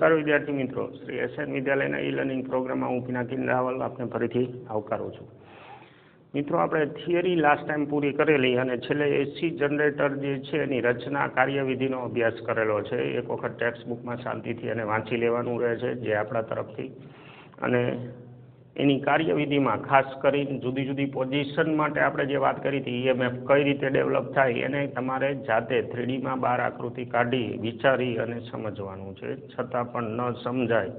નમસ્કાર વિદ્યાર્થી મિત્રો. શ્રી એસએન વિદ્યાલયના ઈ લર્નિંગ પ્રોગ્રામમાં હું પિનાકિન રાવલ આપને ફરીથી આવકારું છું. મિત્રો, આપણે થિયરી લાસ્ટ ટાઈમ પૂરી કરેલી અને છેલ્લે એસી જનરેટર જે છે એની રચના કાર્યવિધિનો અભ્યાસ કરેલો છે. એક વખત ટેક્સ્ટ બુકમાં શાંતિથી અને વાંચી લેવાનું રહે છે, જે આપણા તરફથી. અને એની કાર્યવિધિમાં ખાસ કરીને જુદી જુદી પોઝિશન માટે આપણે જે વાત કરી હતી ઈએમએફ કઈ રીતે ડેવલપ થાય એને તમારે જાતે થ્રીડીમાં બાર આકૃતિ કાઢી, વિચારી અને સમજવાનું છે. છતાં પણ ન સમજાય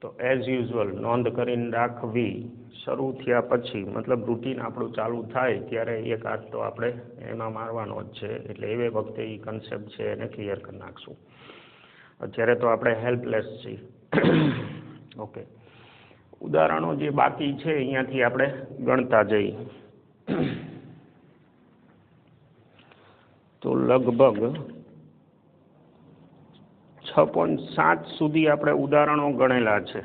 તો એઝ યુઝ્યુઅલ નોંધ કરીને રાખવી. શરૂ થયા પછી, મતલબ રૂટીન આપણું ચાલુ થાય ત્યારે એક હાથ તો આપણે એમાં મારવાનો જ છે. એટલે એવે વખતે એ કન્સેપ્ટ છે એને ક્લિયર કરી નાખશું. અત્યારે તો આપણે હેલ્પલેસ છીએ. ઓકે ઉદાહરણો જે બાકી છે, અહીંયાથી આપણે ગણતા જઈએ. તો લગભગ છ પોઈન્ટ સાત સુધી આપણે ઉદાહરણો ગણેલા છે.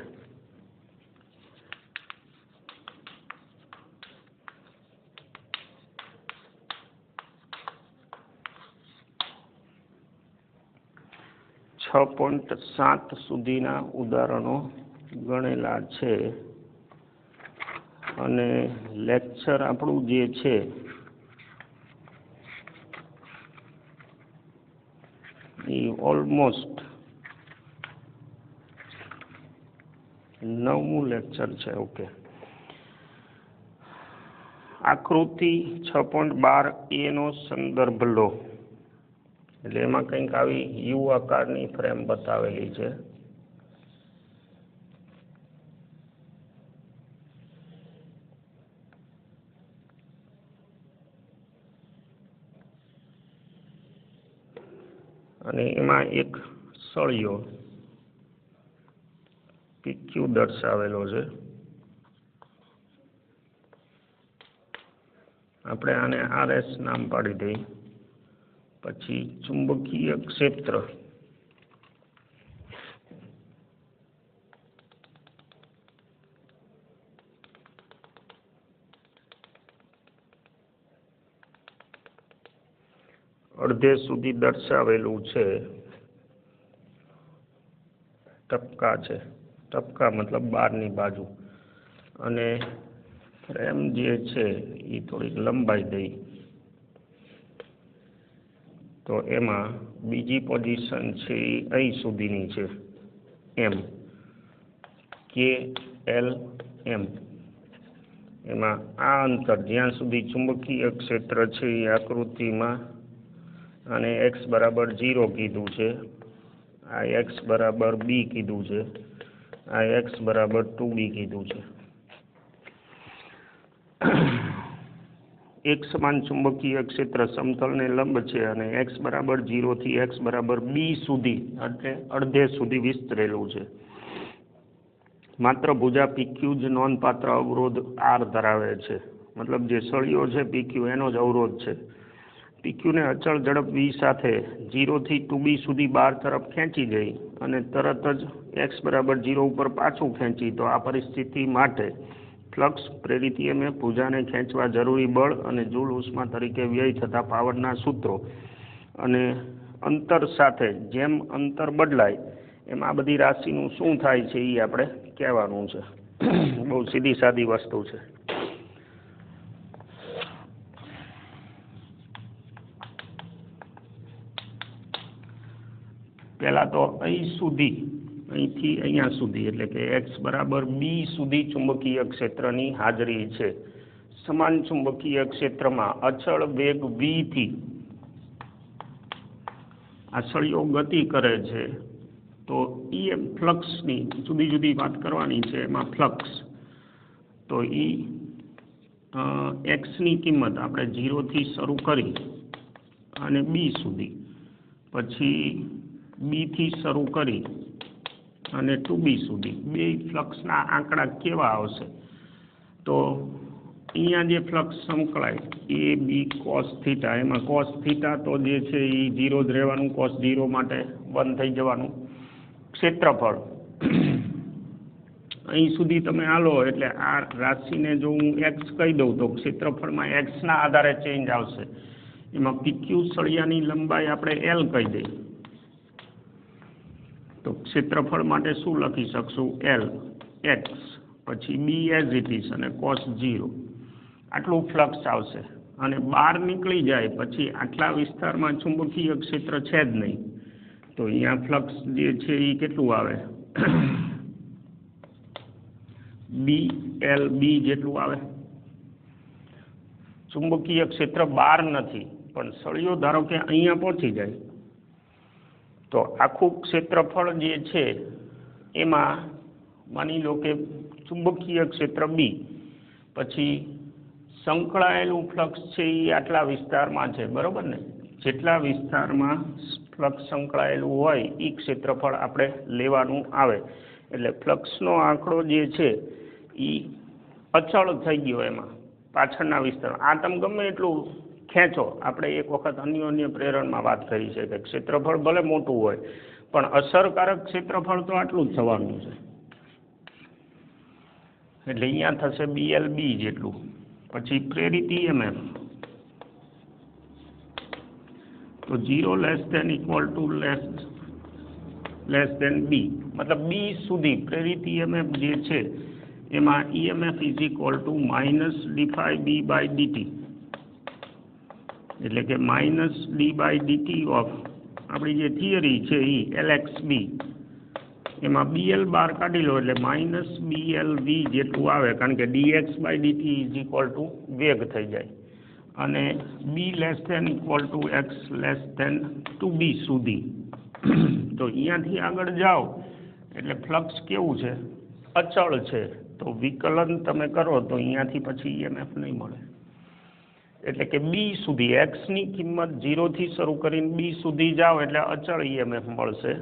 છ પોઈન્ટ સાત સુધીના ઉદાહરણો ગણેલા છે. અને લેક્ચર આપણું જે છે, એ ઓલમોસ્ટ નવમું લેક્ચર છે ઓકે આકૃતિ છ પોઈન્ટ બાર એનો સંદર્ભ લો. એટલે એમાં કંઈક આવી યુ આકારની ફ્રેમ બતાવેલી છે. અને એમાં એક સળિયો પીક્યુ દર્શાવેલો છે. આપણે આને આર એસ નામ પાડી દઈએ. પછી ચુંબકીય ક્ષેત્ર. અડધે સુધી દર્શાવેલું છે. ટપકા છે. ટપકા મતલબ બહારની બાજુ. અને ફ્રેમ જે છે એ થોડીક લંબાઈ દઈ. તો એમાં બીજી પોઝિશન છે એ અહીં સુધીની છે. એમ. કે એલ એમ. એમાં આ અંતર જ્યાં સુધી ચુંબકીય ક્ષેત્ર છે એ આકૃતિમાં અને એક્સ બરાબર ઝીરો કીધું છે. આ એક્સ બરાબર બી કીધું છે. આ એક્સ બરાબર ટુ બી કીધું છે. એક સમાન ચુંબકીય ક્ષેત્ર સમતલને લંબ છે અને એક્સ બરાબર ઝીરોથી એક્સ બરાબર બી સુધી એટલે અડધે સુધી વિસ્તરેલું છે. માત્ર ભુજા પીક્યુ જ નોંધપાત્ર અવરોધ આર ધરાવે છે. મતલબ જે સળિયો છે પીક્યુ એનો જ અવરોધ છે. પીક્યુને અચળ ઝડપ વી સાથે જીરોથી ટુ બી સુધી બાર તરફ ખેંચી જઈ અને તરત જ એક્સ બરાબર જીરો ઉપર પાછું ખેંચી. તો આ પરિસ્થિતિ માટે ફ્લક્સ પ્રેરિત ઈએમએફ પૂજાને ખેંચવા જરૂરી બળ અને જૂલ ઉષ્મા તરીકે વ્યય થતા પાવરના સૂત્રો અને અંતર સાથે જેમ અંતર બદલાય એમ આ બધી રાશિનું શું થાય છે એ આપણે કહેવાનું છે. બહુ સીધી સાદી વસ્તુ છે. પહેલાં તો અહીં સુધી, અહીંથી અહીંયા સુધી, એટલે કે એક્સ બરાબર બી સુધી ચુંબકીય ક્ષેત્રની હાજરી છે. સમાન ચુંબકીય ક્ષેત્રમાં અચળ વેગ વીથી આ ગતિ કરે છે, તો એ ફ્લક્સની જુદી જુદી વાત કરવાની છે, એમાં ફ્લક્સ તો એ એક્સની કિંમત આપણે ઝીરોથી શરૂ કરી અને બી સુધી. પછી બીથી શરૂ કરી અને ટુ બી સુધી. બે ફ્લક્સના આંકડા કેવા આવશે? તો અહીંયા જે ફ્લક્સ સંકળાય, એ બી કોસ થીટા. એમાં કોસ થીટા તો જે છે એ ઝીરો જ રહેવાનું, કોસ ઝીરો માટે બંધ થઈ જવાનું. ક્ષેત્રફળ. અહીં સુધી તમે હાલો, એટલે આ રાશિને જો હું એક્સ કહી દઉં, તો ક્ષેત્રફળમાં એક્સના આધારે ચેન્જ આવશે. એમાં પીક્યુ સળિયાની લંબાઈ આપણે એલ કહી દઈએ. તો ક્ષેત્રફળ માટે શું લખી શકશું? એલ એક્સ પછી બી એઝ ઇટ ઇઝ અને કોસ ઝીરો આટલું ફ્લક્સ આવશે. અને બહાર નીકળી જાય પછી આટલા વિસ્તારમાં ચુંબકીય ક્ષેત્ર છે જ નહીં. તો અહીંયા ફ્લક્સ જે છે એ કેટલું આવે? બી એલ બી જેટલું આવે. ચુંબકીય ક્ષેત્ર બહાર નથી, પણ સળિયો ધારો કે અહીંયા પહોંચી જાય. તો આખું ક્ષેત્રફળ જે છે, એમાં માની લો કે ચુંબકીય ક્ષેત્ર બી પછી સંકળાયેલું ફ્લક્સ છે એ આટલા વિસ્તારમાં છે, બરાબર ને? જેટલા વિસ્તારમાં ફ્લક્સ સંકળાયેલું હોય, એ ક્ષેત્રફળ આપણે લેવાનું આવે. એટલે ફ્લક્સનો આંકડો જે છે, એ અચળ થઈ ગયો એમાં, પાછળના વિસ્તાર આ તમે ગમે એટલું ખેંચો. આપણે એક વખત અન્યોન્ય પ્રેરણમાં વાત કરી છે કે ક્ષેત્રફળ ભલે મોટું હોય, પણ અસરકારક ક્ષેત્રફળ તો આટલું જ થવાનું છે. એટલે અહીંયા થશે બીએલ બી જેટલું. પછી પ્રેરિત ઈએમએફ તો zero less than equal to less less than B મતલબ બી સુધી પ્રેરિત ઈએમએફ જે છે, એમાં EMF is equal to minus D phi B by DT એટલે કે minus D by DT of આપણી જે થિયરી છે એ એલએક્સ બી એમાં બીએલ બાર કાઢી લો એટલે માઇનસ બીએલ વી જેટલું આવે, કારણ કે DX by DT is equal to વેગ થઈ જાય. અને B less than equal to X less than to B સુધી. તો અહીંયાથી આગળ જાઓ, એટલે ફ્લક્સ કેવું છે? અચળ છે. તો વિકલન તમે કરો તો અહીંયાથી પછી ઈએમએફ નહીં મળે. એટલે કે બી સુધી એક્સની કિંમત ઝીરોથી શરૂ કરીને બી સુધી જાઓ એટલે અચળ ઈએમએફ મળશે.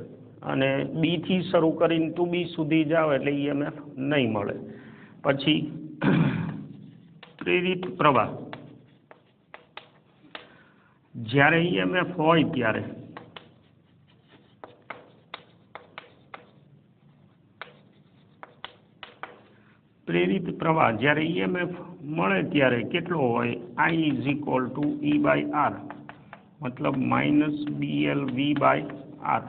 અને બીથી શરૂ કરીને ટુ બી સુધી જાઓ એટલે ઈએમએફ નહીં મળે. પછી પ્રેરિત પ્રવાહ. જ્યારે ઈએમએફ હોય ત્યારે પ્રેરિત પ્રવાહ જ્યારે ઈએમએફ મળે ત્યારે કેટલો હોય? I is equal to E by R મતલબ minus BL V by R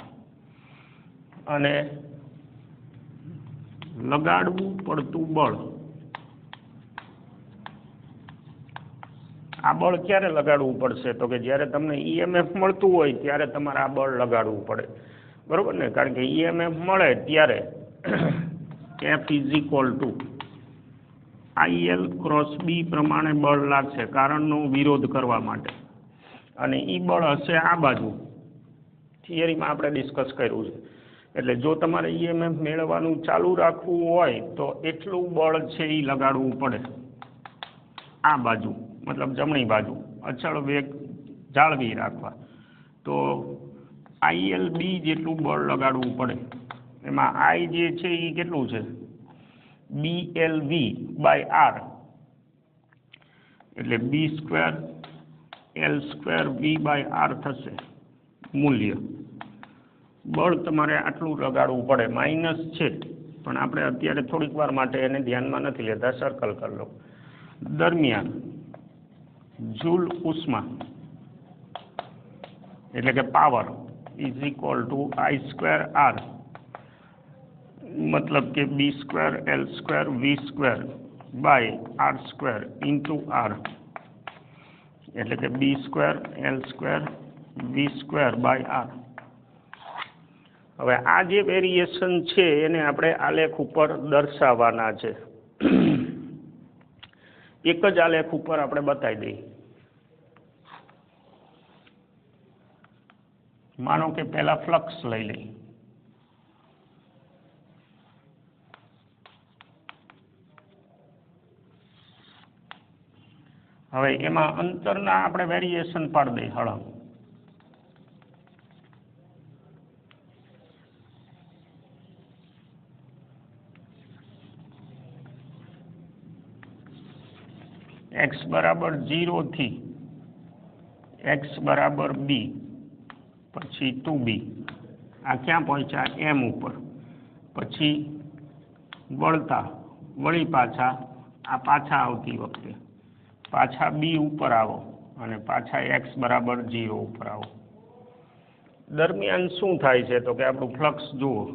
અને લગાડવું પડતું બળ. આ બળ ક્યારે લગાડવું પડશે? તો કે જ્યારે તમને ઈએમએફ મળતું હોય ત્યારે તમારે આ બળ લગાડવું પડે. બરાબર ને? કારણ કે ઈએમએફ મળે ત્યારે F is equal to IL cross B પ્રમાણે બળ લાગશે કારણનો વિરોધ કરવા માટે. અને એ બળ હશે આ બાજુ. થિયરીમાં આપણે ડિસ્કસ કર્યું છે. એટલે જો તમારે ઈએમએફ મેળવવાનું ચાલુ રાખવું હોય, તો એટલું બળ છે એ લગાડવું પડે. આ બાજુ, મતલબ જમણી બાજુ, અચળ વેગ જાળવી રાખવા. તો આઈએલ બી જેટલું બળ લગાડવું પડે. એમાં આઈ જે છે એ કેટલું છે? B L V by R એટલે B square L square V by R થશે. મૂલ્ય. બળ તમારે આટલું લગાડવું પડે. માઇનસ છે. પણ આપણે અત્યારે થોડીક વાર માટે એને ધ્યાનમાં નથી લેતા. સર્કલ કરી લો. દરમિયાન જૂલ ઉષ્મા, એટલે કે power is equal to I square R મતલબ કે B square L square V square by R square into R એટલે કે B square L square V square by R હવે આ જે વેરિએશન છે એને આપણે આલેખ ઉપર દર્શાવવાના છે. એક જ આલેખ ઉપર આપણે બતાવી દઈએ. માનો કે પહેલાં ફ્લક્સ લઈ લઈએ. હવે એમાં અંતરના આપણે વેરિએશન પાડી દઈએ, હળંગ. એક્સ બરાબર જીરોથી એક્સ બરાબર બી પછી ટુ બી આ ક્યાં પહોંચ્યા? એમ ઉપર. પછી વળતા, વળી પાછા, આ પાછા આવતી વખતે. પાછા બી ઉપર આવો અને પાછા એક્સ બરાબર ઝીરો ઉપર આવો. દરમિયાન શું થાય છે? તો કે આપણું ફ્લક્સ જુઓ.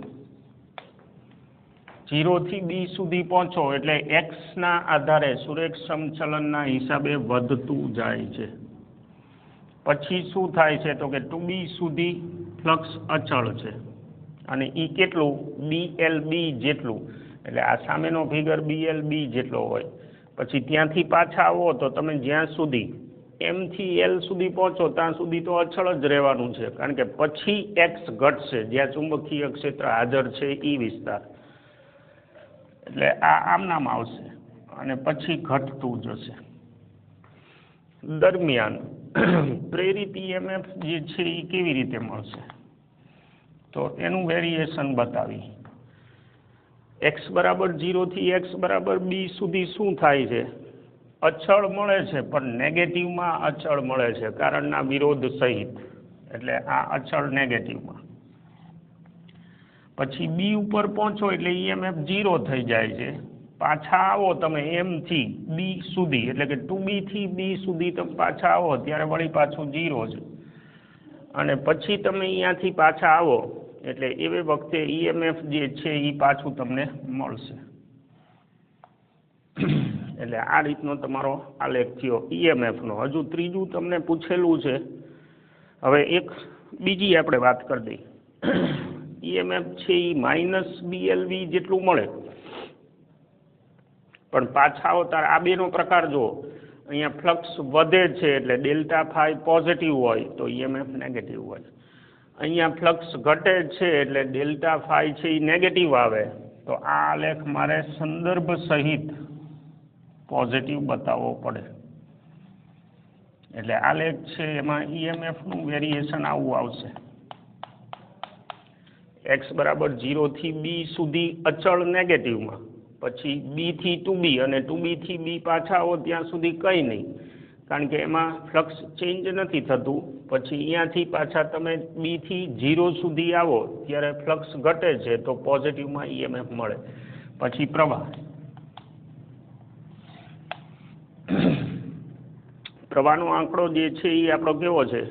જીરોથી બી સુધી પહોંચો એટલે એક્સના આધારે સુરેખ સમચલનના હિસાબે વધતું જાય છે. પછી શું થાય છે? તો કે ટુ બી સુધી ફ્લક્સ અચળ છે. અને એ કેટલું? બી એલ બી જેટલું. એટલે આ સામેનો ફિગર બી એલ બી જેટલો હોય. પછી ત્યાંથી પાછા આવો તો તમે જ્યાં સુધી એમથી એલ સુધી પહોંચો, ત્યાં સુધી તો અચળ જ રહેવાનું છે. કારણ કે પછી એક્સ ઘટશે, જ્યાં ચુંબકીય ક્ષેત્ર હાજર છે એ વિસ્તાર. એટલે આ આમ નામ આવશે અને પછી ઘટતું જશે. દરમિયાન પ્રેરિત ઈએમએફ જે છે એ કેવી રીતે મળશે? તો એનું વેરિએશન બતાવી. એક્સ બરાબર જીરોથી એક્સ બરાબર બી સુધી શું થાય છે? અચળ મળે છે, પણ નેગેટિવમાં અચળ મળે છે, કારણના વિરોધ સહિત. એટલે આ અચળ નેગેટિવમાં પછી બી ઉપર પહોંચો એટલે ઈએમએફ ઝીરો થઈ જાય છે. પાછા આવો તમે એમથી બી સુધી, એટલે કે ટુ બીથી બી સુધી તમે પાછા આવો, ત્યારે વળી પાછું ઝીરો છે. અને પછી તમે અહીંયાથી પાછા આવો. એટલે એવી વખતે ઈએમએફ જે છે એ પાછું તમને મળશે. એટલે આ રીતનો તમારો આલેખ થયો ઈએમએફનો હજુ ત્રીજું તમને પૂછેલું છે. હવે એક બીજી આપણે વાત કરી દઈએ. ઈએમએફ છે એ માઇનસ બીએલવી જેટલું મળે. પણ પાછા આવતા આ બેનો પ્રકાર જુઓ. અહીંયા ફ્લક્સ વધે છે એટલે ડેલ્ટા ફાઈ પોઝિટિવ હોય તો ઈએમએફ નેગેટિવ હોય. અહીંયા ફ્લક્સ ઘટે છે એટલે ડેલ્ટા ફાઈ છે એ નેગેટિવ આવે. તો આ આલેખ મારે સંદર્ભ સહિત પોઝિટિવ બતાવવો પડે. એટલે આલેખ છે, એમાં ઈએમએફનું વેરિએશન આવું આવશે. એક્સ બરાબર જીરોથી બી સુધી અચળ નેગેટિવમાં પછી બીથી ટુ બી અને ટુ બીથી બી પાછા આવો, ત્યાં સુધી કંઈ નહીં. કારણ કે એમાં ફ્લક્સ ચેન્જ નથી થતું. પછી અહીંયાથી પાછા તમે બીથી જીરો સુધી આવો, ત્યારે ફ્લક્સ ઘટે છે તો પોઝિટિવમાં ઈએમએફ મળે. પછી પ્રવાહ. પ્રવાહનો આંકડો જે છે એ આપણો કેવો છે?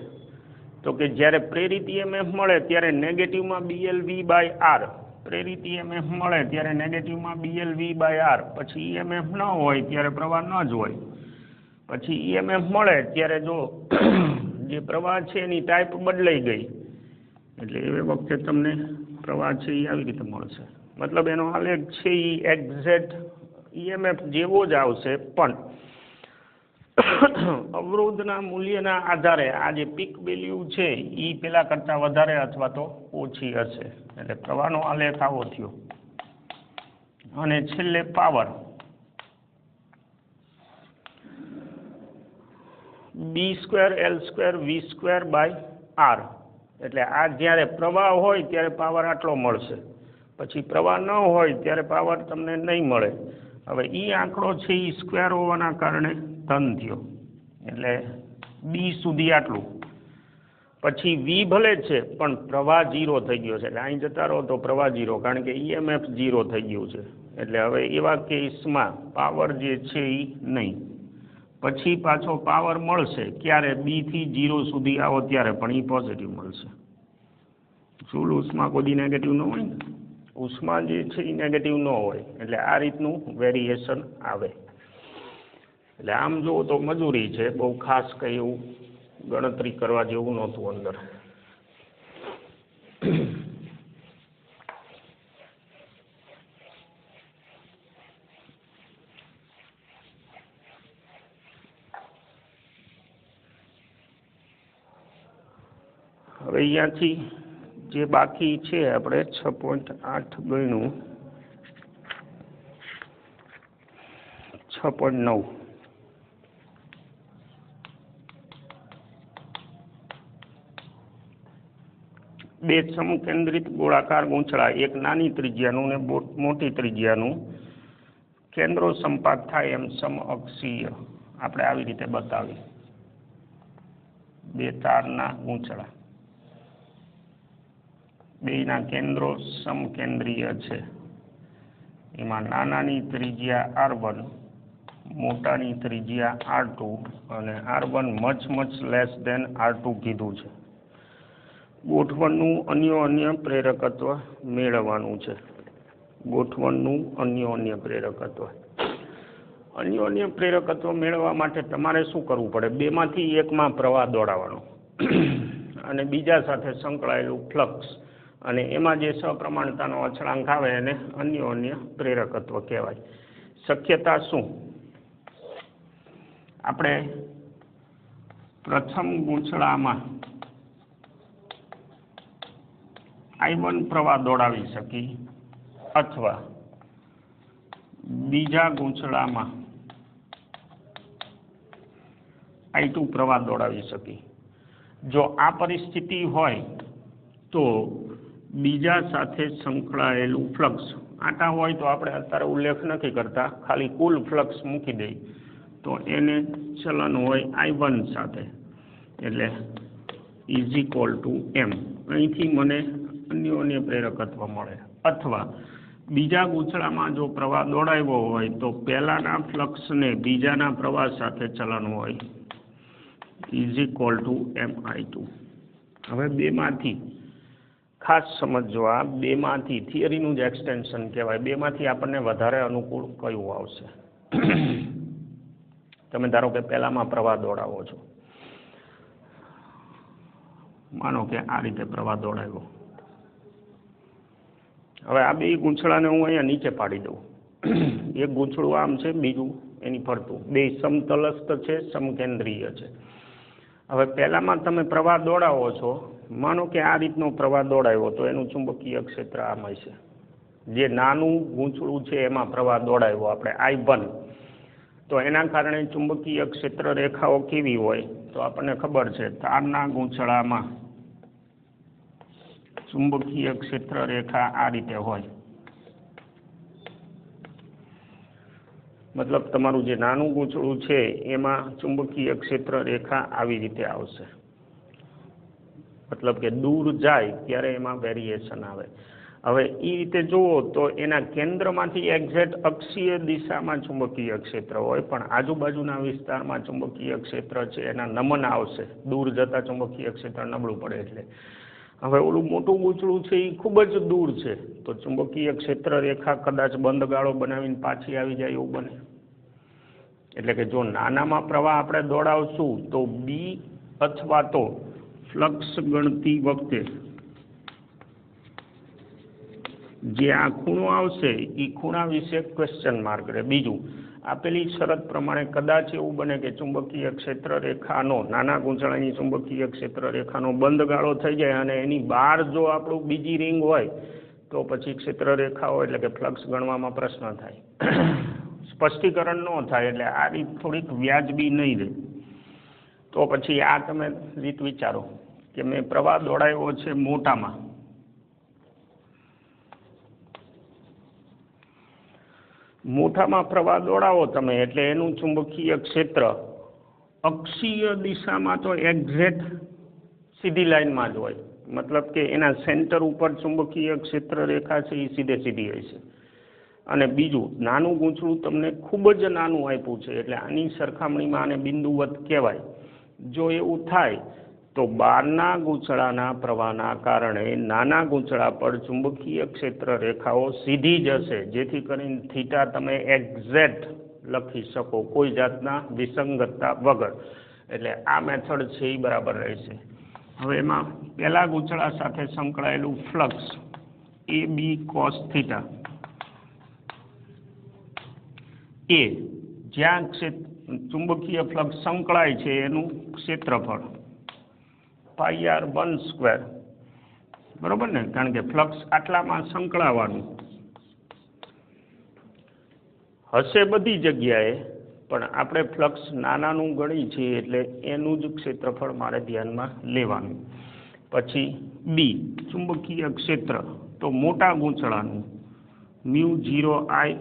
તો કે જ્યારે પ્રેરિત ઈએમએફ મળે ત્યારે નેગેટિવમાં બીએલ વી બાય આર પ્રેરિત ઈએમએફ મળે ત્યારે નેગેટિવમાં બીએલ વી બાય આર પછી ઈએમએફ ન હોય ત્યારે પ્રવાહ ન જ હોય. પછી ઈએમએફ મળે. ત્યારે જો જે પ્રવાહ છે એની ટાઈપ બદલાઈ ગઈ. એટલે એ વખતે તમને પ્રવાહ છે એ આવી રીતે મળશે. મતલબ એનો આલેખ છે એ એક્ઝેક્ટ ઈએમએફ જેવો જ આવશે. પણ અવરોધના મૂલ્યના આધારે આ જે પીક વેલ્યુ છે એ પેલા કરતાં વધારે અથવા તો ઓછી હશે. એટલે પ્રવાહનો આલેખ આવો થયો. અને છેલ્લે power B square L square V square by R એટલે આ જ્યારે પ્રવાહ હોય ત્યારે પાવર આટલો મળશે. પછી પ્રવાહ ન હોય ત્યારે પાવર તમને નહીં મળે. હવે એ આંકડો છે એ સ્ક્વેર હોવાના કારણે ધન થયો. એટલે બી સુધી આટલું. પછી વી ભલે છે, પણ પ્રવાહ જીરો થઈ ગયો છે. એટલે અહીં જતા રહો તો પ્રવાહ જીરો કારણ કે ઈએમએફ જીરો થઈ ગયું છે. એટલે હવે એવા કેસમાં પાવર જે છે એ નહીં. પછી પાછો પાવર મળશે, ક્યારે? બીથી જીરો સુધી આવો ત્યારે, પણ એ પોઝિટિવ મળશે. શું ઉષ્મા કોઈ નેગેટિવ ન હોય ને? ઉષ્મા જે છે એ નેગેટિવ ન હોય, એટલે આ રીતનું વેરિએશન આવે. એટલે આમ જુઓ તો મજૂરી છે, બહુ ખાસ કંઈ એવું ગણતરી કરવા જેવું નહોતું અંદર. હવે અહીંયાથી જે બાકી છે, આપણે છ પોઈન્ટ આઠ ગણ્યું. છ પોઈન્ટ નવ. બે સમકેન્દ્રિત ગોળાકાર ગૂંચળા એક નાની ત્રિજ્યાનું ને મોટી ત્રિજ્યાનું. કેન્દ્રો સંપાત થાય એમ સમઅક્ષીય આપણે આવી રીતે બતાવી. બે તારના ગૂંચળા. બેયના કેન્દ્રો સમકેન્દ્રીય છે. એમાં નાનાની ત્રિજ્યા આર મોટાની ત્રિજ્યા આર ટુ અને R one much much less than R two કીધું છે. ગોઠવણનું અન્યોન્ય પ્રેરકત્વ મેળવવાનું છે. ગોઠવણનું અન્યોન્ય પ્રેરકત્વ. અન્યોન્ય પ્રેરકત્વ મેળવવા માટે તમારે શું કરવું પડે? બેમાંથી એકમાં પ્રવાહ દોડાવવાનો. અને બીજા સાથે સંકળાયેલું ફ્લક્સ અને એમાં જે સપ્રમાણતાનો અચળાંક આવે એને અન્યોન્ય પ્રેરકત્વ કહેવાય. શક્યતા શું? આપણે પ્રથમ ગૂંચળામાં આઈ પ્રવાહ દોડાવી શકી અથવા બીજા ગૂંચળામાં આઈ ટુ પ્રવાહ દોડાવી શકી જો આ પરિસ્થિતિ હોય તો બીજા સાથે સંકળાયેલું ફ્લક્સ આટા હોય તો આપણે અત્યારે ઉલ્લેખ નથી કરતા. ખાલી કુલ ફ્લક્સ મૂકી દઈ તો એને ચલન હોય આઈ વન સાથે. એટલે ઇઝ ઇક્વલ ટુ એમ અહીંથી મને અન્યોને પ્રેરકત્વ મળે. અથવા બીજા ગૂંચળામાં જો પ્રવાહ દોડાવ્યો હોય તો પહેલાંના ફ્લક્સને બીજાના પ્રવાહ સાથે ચલન હોય. Is equal to M I two હવે બેમાંથી ખાસ સમજવા, બેમાંથી, થિયરીનું જ એક્સટેન્શન કહેવાય. બેમાંથી આપણને વધારે અનુકૂળ કયું આવશે? તમે ધારો કે પહેલામાં પ્રવાહ દોડાવો છો. માનો કે આ રીતે પ્રવાહ દોડાવ્યો. હવે આ બે ગૂંચળાને હું અહીંયા નીચે પાડી દઉં. એક ગૂંચળું આમ છે, બીજું એની ફરતું. બે સમતલસ્થ છે, સમકેન્દ્રીય છે. હવે પહેલામાં તમે પ્રવાહ દોડાવો છો માનો કે આ રીતનો પ્રવાહ દોડાયો તો એનું ચુંબકીય ક્ષેત્ર આમ હશે જે નાનું ગૂંચળું છે એમાં પ્રવાહ દોડાયો આપણે આઈ વન તો એના કારણે ચુંબકીય ક્ષેત્ર રેખાઓ કેવી હોય તો આપણને ખબર છે તારના ગૂંચળામાં ચુંબકીય ક્ષેત્ર રેખા આ રીતે હોય. મતલબ તમારું જે નાનું ગૂંચળું છે એમાં ચુંબકીય ક્ષેત્ર રેખા આવી રીતે આવશે. મતલબ કે દૂર જાય ત્યારે એમાં વેરિએશન આવે. હવે એ રીતે જુઓ તો એના કેન્દ્રમાંથી એક્ઝેક્ટ અક્ષીય દિશામાં ચુંબકીય ક્ષેત્ર હોય, પણ આજુબાજુના વિસ્તારમાં ચુંબકીય ક્ષેત્ર છે, એના નમન આવશે. દૂર જતા ચુંબકીય ક્ષેત્ર નબળું પડે એટલે. હવે ઓલું મોટું ગૂંચળું છે એ ખૂબ જ દૂર છે. તો ચુંબકીય ક્ષેત્ર રેખા કદાચ બંધ ગાળો બનાવીને પાછી આવી જાય એવું બને. એટલે કે જો નાનામાં પ્રવાહ આપણે દોડાવશું તો બી અથવા તો ફ્લક્સ ગણતી વખતે જે આ ખૂણો આવશે એ ખૂણા વિશે ક્વેશ્ચન માર્ક રહે બીજું આપેલી શરત પ્રમાણે કદાચ એવું બને કે ચુંબકીય ક્ષેત્ર રેખાનો, નાના ગૂંચળાની ચુંબકીય ક્ષેત્ર રેખાનો બંધ ગાળો થઈ જાય અને એની બહાર જો આપણું બીજી રિંગ હોય, તો પછી ક્ષેત્ર રેખાઓ એટલે કે ફ્લક્સ ગણવામાં પ્રશ્ન થાય. સ્પષ્ટીકરણ ન થાય એટલે આ રીત થોડીક વ્યાજબી નહીં રહે. તો પછી આ તમે રીત વિચારો. કે મેં પ્રવાહ દોડાવ્યો છે મોટામાં. મોટામાં પ્રવાહ દોડાવો તમે, એટલે એનું ચુંબકીય ક્ષેત્ર અક્ષીય દિશામાં તો એક્ઝેક્ટ સીધી લાઈનમાં જ હોય. મતલબ કે એના સેન્ટર ઉપર ચુંબકીય ક્ષેત્ર રેખા છે એ સીધે સીધી હોય છે. અને બીજું, નાનું ગૂંચળું તમને ખૂબ જ નાનું આપ્યું છે, એટલે આની સરખામણીમાં આને બિંદુવત કહેવાય. જો એવું થાય તો બહારના ગૂંચળાના પ્રવાહના કારણે નાના ગૂંચળા પર ચુંબકીય ક્ષેત્ર રેખાઓ સીધી જશે. જેથી કરીને થીટા તમે એક્ઝેક્ટ લખી શકો કોઈ જાતના વિસંગતતા વગર. એટલે આ મેથડ છે એ બરાબર રહેશે. હવે એમાં પહેલા ગૂંચળા સાથે સંકળાયેલું flux A B cos theta. એ જ્યાં ક્ષેત્ર ચુંબકીય ફ્લક્સ સંકળાય છે એનું ક્ષેત્રફળ. પાઈ આર વન સ્ક્વેર બરોબર ને? કારણ કે ફ્લક્સ આટલામાં સંકળાવાનું. હશે બધી જગ્યાએ, પણ આપણે ફ્લક્સ નાનાનું ગણી છીએ એટલે એનું જ ક્ષેત્રફળ મારે ધ્યાનમાં લેવાનું. પછી બી ચુંબકીય ક્ષેત્ર, તો મોટા ગૂંચળાનું, mu zero I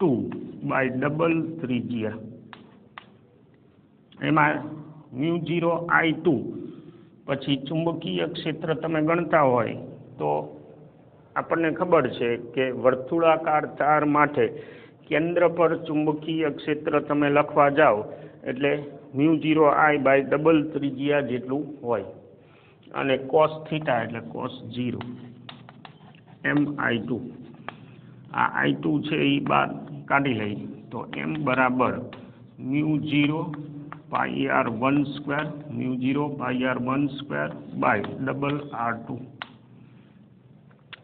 two by double ત્રિજ્યા. એમાં મ્યુ જીરો આઈ ટુ પછી ચુંબકીય ક્ષેત્ર તમે ગણતા હોય તો આપણને ખબર છે કે વર્તુળાકાર તાર માટે કેન્દ્ર પર ચુંબકીય ક્ષેત્ર તમે લખવા જાઓ, એટલે mu zero I by double ત્રિજ્યા જેટલું હોય. અને કોસ થીટા એટલે કોસ જીરો એમ આઈ ટુ. આ આઈ ટુ છે એ બાદ કાઢી લઈ. તો એમ બરાબર mu zero pi R one square mu zero pi R one square by double R two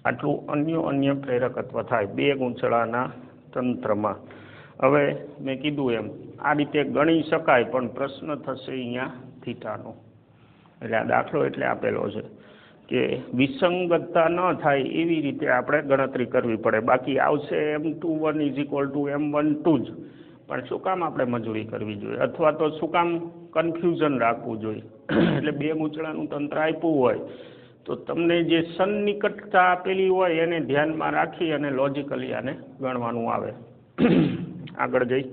આટલું અન્ય અન્ય પ્રેરકત્વ થાય, બે ગૂંચળાના તંત્રમાં. હવે મેં કીધું એમ, આ રીતે ગણી શકાય પણ પ્રશ્ન થશે અહીંયા થીટાનો. એટલે આ દાખલો એટલે આપેલો છે કે વિસંગતતા ન થાય એવી રીતે આપણે ગણતરી કરવી પડે. બાકી આવશે M two one is equal to M one two જ. પણ શું કામ આપણે મજૂરી કરવી જોઈએ? અથવા તો શું કામ કન્ફ્યુઝન રાખવું જોઈએ? એટલે બે ગૂંચળાનું તંત્ર આપ્યું હોય, તો તમને જે સન્નિકટતા આપેલી હોય એને ધ્યાનમાં રાખી અને લોજિકલી આને ગણવાનું આવે. આગળ જઈ.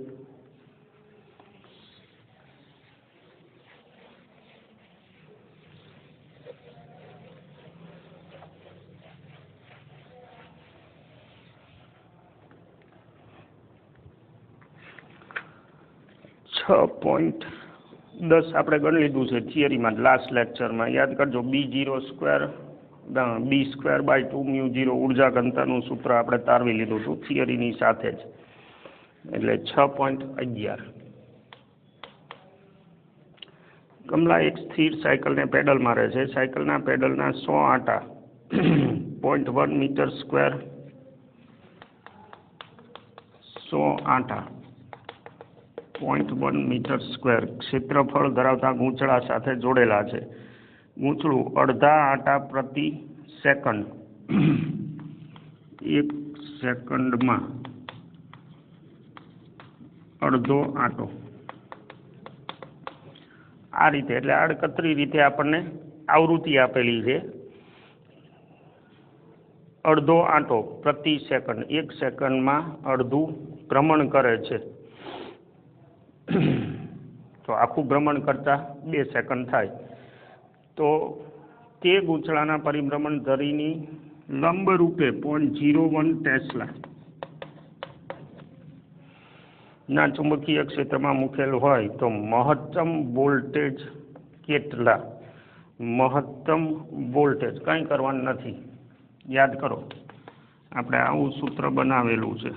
છ પોઈન્ટ દસ. આપણે ગણી લીધું છે થિયરીમાં લાસ્ટ લેક્ચરમાં યાદ કરજો B zero square B square by two mu zero ઊર્જા ઘનતાનું સૂત્ર આપણે તારવી લીધું હતું થિયરીની સાથે જ. એટલે છ પોઈન્ટ અગિયાર. કમલા એક સ્થિર સાયકલને પેડલ મારે છે. સાયકલના પેડલના સો આટા પોઈન્ટ વન મીટર સ્ક્વેર સો આંટા. પોઈન્ટ વન મીટર સ્ક્વેર ક્ષેત્રફળ ધરાવતા ગૂંચળા સાથે જોડેલા છે. ગૂંચળું અડધા આંટા પ્રતિ સેકન્ડ એક સેકન્ડમાં અડધો આંટો. આ રીતે, એટલે આડકતરી રીતે આપણને આવૃત્તિ આપેલી છે. અડધો આંટો પ્રતિ સેકન્ડ એક સેકન્ડમાં અડધું ભ્રમણ કરે છે. તો આખું ભ્રમણ કરતાં બે સેકન્ડ થાય. તો તે ગૂંચળાના પરિભ્રમણ ધરીની લંબ રૂપે પોઈન્ટ જીરો વન ટેસ્લા ના ચુંબકીય ક્ષેત્રમાં મૂકેલ હોય તો મહત્તમ વોલ્ટેજ કેટલા? મહત્તમ વોલ્ટેજ કંઈ કરવાનું નથી. યાદ કરો, આપણે આવું સૂત્ર બનાવેલું છે.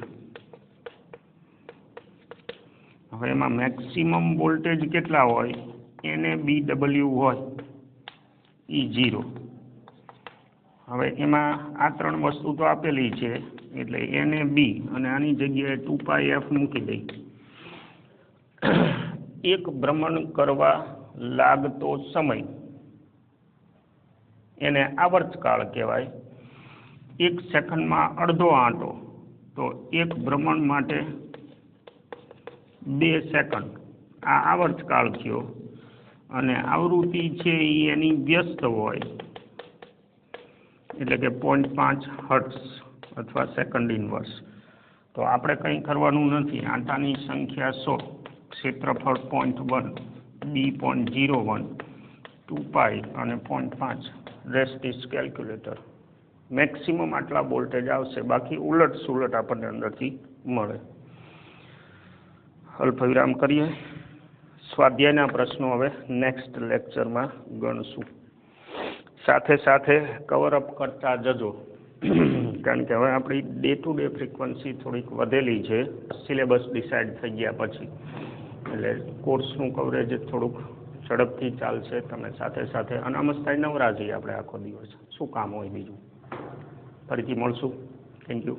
હવે એમાં મેક્સિમમ વોલ્ટેજ કેટલા હોય? એને બી ડબલ્યુ હોય. ઈ જીરો હવે એમાં આ ત્રણ વસ્તુ તો આપેલી છે, એટલે એને બી અને આની જગ્યાએ ટુ પાઈ એફ મૂકી દઈ. એક ભ્રમણ કરવા લાગતો સમય. એને આવર્તકાળ કહેવાય. એક સેકન્ડમાં અડધો આંટો. તો એક ભ્રમણ માટે બે સેકન્ડ. આ આવર્તકાળ થયો અને આવૃત્તિ છે એ એની વ્યસ્ત હોય. એટલે કે પોઈન્ટ પાંચ હર્ટ્સ અથવા સેકન્ડ ઇન્વર્સ તો આપણે કંઈ કરવાનું નથી. આંટાની સંખ્યા સો. ક્ષેત્રફળ point one B point zero one two pi અને પોઈન્ટ પાંચ. રેસ્ટ ઇઝ કેલ્ક્યુલેટર મેક્સિમમ આટલા વોલ્ટેજ આવશે. બાકી ઉલટ સુલટ આપણને અંદરથી મળે. અલ્પવિરામ કરીએ. સ્વાધ્યાયના પ્રશ્નો હવે નેક્સ્ટ લેક્ચરમાં ગણશું. સાથે સાથે કવર અપ કરતા જજો. કારણ કે હવે આપણી ડે ટુ ડે ફ્રિકવન્સી થોડીક વધેલી છે. સિલેબસ ડિસાઇડ થઈ ગયા પછી. એટલે કોર્સનું કવરેજ થોડુંક ઝડપથી ચાલશે. તમે સાથે સાથે અનામસ્તાય નવરા જઈએ આપણે આખો દિવસ. શું કામ હોય બીજું? ફરીથી મળશું. Thank you